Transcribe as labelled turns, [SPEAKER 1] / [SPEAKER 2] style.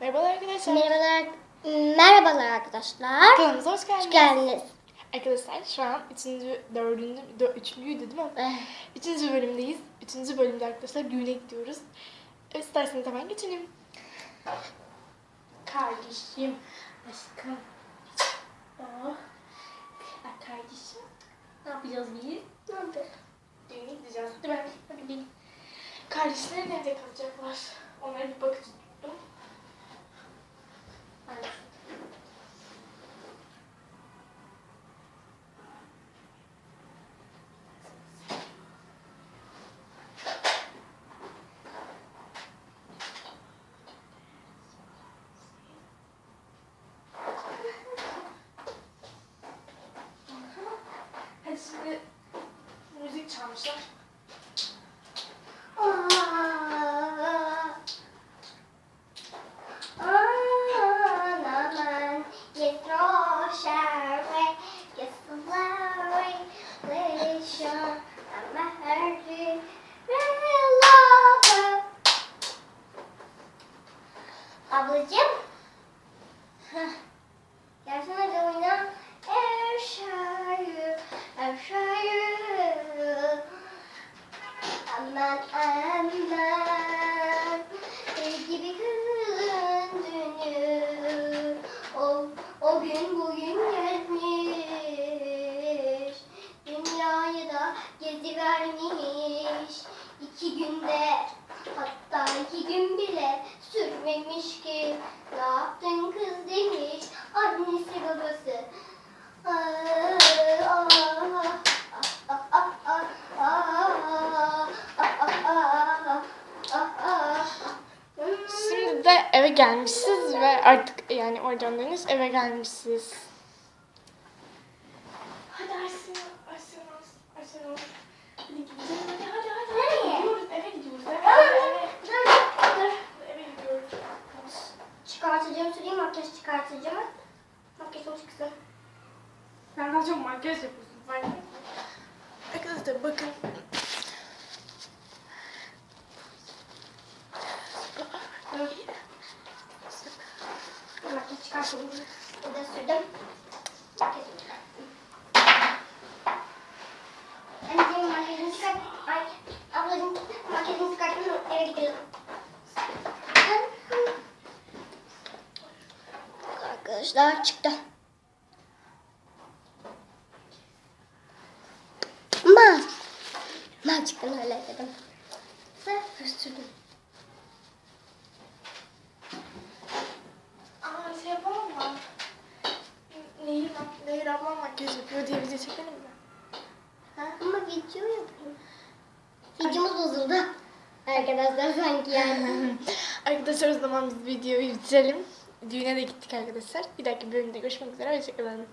[SPEAKER 1] Merhabalar arkadaşlar.
[SPEAKER 2] Merhabalar, merhabalar arkadaşlar.
[SPEAKER 1] Kanalımıza hoş geldiniz.
[SPEAKER 2] Hoş geldiniz.
[SPEAKER 1] Arkadaşlar şu an 3. 4. 4. 3.'müydü değil mi?
[SPEAKER 2] Eh,
[SPEAKER 1] 3. bölümdeyiz. 3. bölümde arkadaşlar düğüne gidiyoruz. Evet, İsterseniz hemen geçelim. Kardeşim. Aşkım. Oh. Ah, Kardeşim. Ne yapacağız biz?
[SPEAKER 2] Ne yapıyorsun?
[SPEAKER 1] Düğüne gideceğiz. Hadi ben. Hadi gidelim. Kardeşlerin evde kalacaklar. Onlara bir bakıcı
[SPEAKER 2] relation, I'm a hurry, lover. Ablacığım. Heh. Gelsene de oyna. Erşayı, Erşayı. Aman aman Deli gibi kızın dünü o, o gün bugün gelmiş gezivermiş iki günde hatta iki gün bile sürmemiş ki. Ne yaptın kız demiş annesi babası.
[SPEAKER 1] Şimdi de eve gelmişiz ve artık yani oradan eve gelmişiz.
[SPEAKER 2] Çıkartacağım. Makyajım çıksın.
[SPEAKER 1] Sen daha çok makyaj yapıyorsun. fark ettin mi? Arkadaşlar bakın.
[SPEAKER 2] Makyaj çıkarttım. Bu da sürdüm. Makyajımı çıkarttım. Anneciğim makyajını çıkart. Ay ablacığım makyajını çıkarttım. Eve gidiyorum. Arkadaşlar çıktı. Ma. Ma çıktım öyle dedim. Ve.
[SPEAKER 1] Aa şey yapalım mı? Nehir, Nehir ablam makyaj yapıyor diye video çekelim mi? Ha?
[SPEAKER 2] Ama video yapıyorum. Videomuz bozuldu. Arkadaşlar sanki yani.
[SPEAKER 1] Arkadaşlar o zaman biz videoyu bitirelim. Düğüne de gittik arkadaşlar. Bir dahaki bölümde görüşmek üzere. Hoşçakalın.